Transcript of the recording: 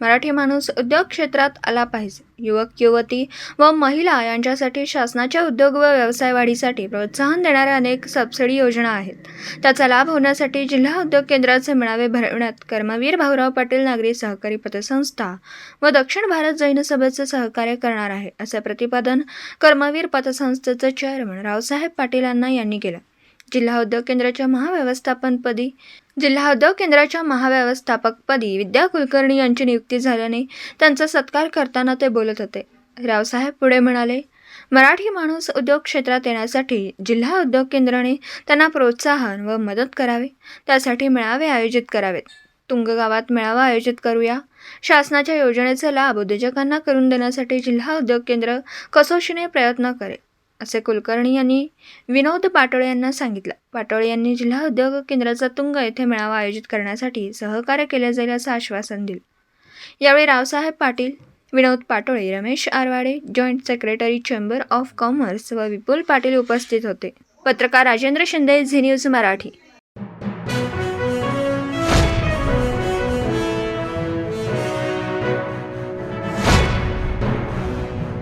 मराठी माणूस उद्योग क्षेत्रात आला पाहिजे. युवक युवती व महिला यांच्यासाठी शासनाच्या उद्योग व व्यवसाय वाढीसाठी प्रोत्साहन देणाऱ्या अनेक सबसिडी योजना आहेत. त्याचा लाभ होण्यासाठी जिल्हा उद्योग केंद्राचे मेळावे भरवण्यात कर्मवीर भाऊराव पाटील नागरी सहकारी पतसंस्था व दक्षिण भारत जैन सभेचे सहकार्य करणार आहे असे प्रतिपादन कर्मवीर पतसंस्थेचे चेअरमन रावसाहेब पाटील यांना यांनी केलं. जिल्हा उद्योग केंद्राच्या महाव्यवस्थापनपदी जिल्हा उद्योग केंद्राच्या महाव्यवस्थापकपदी विद्या कुलकर्णी यांची नियुक्ती झाल्याने त्यांचा सत्कार करताना ते बोलत होते. रावसाहेब पुढे म्हणाले मराठी माणूस उद्योग क्षेत्रात येण्यासाठी जिल्हा उद्योग केंद्राने त्यांना प्रोत्साहन व मदत करावे त्यासाठी मेळावे आयोजित करावेत. तुंगगावात मेळावा आयोजित करूया. शासनाच्या योजनेचा लाभ उद्योजकांना करून देण्यासाठी जिल्हा उद्योग केंद्र कसोशीने प्रयत्न करेल. असे कुलकर्णी यांनी विनोद पाटोळे यांना सांगितलं. पाटोळे यांनी जिल्हा उद्योग केंद्राचा तुंग येथे मेळावा आयोजित करण्यासाठी सहकार्य केले जाईल असं आश्वासन दिलं. यावेळी Raosaheb Patil Vinod Patole Ramesh Arwade joint secretary chamber of commerce व विपुल पाटील उपस्थित होते. पत्रकार राजेंद्र शिंदे झी न्यूज मराठी.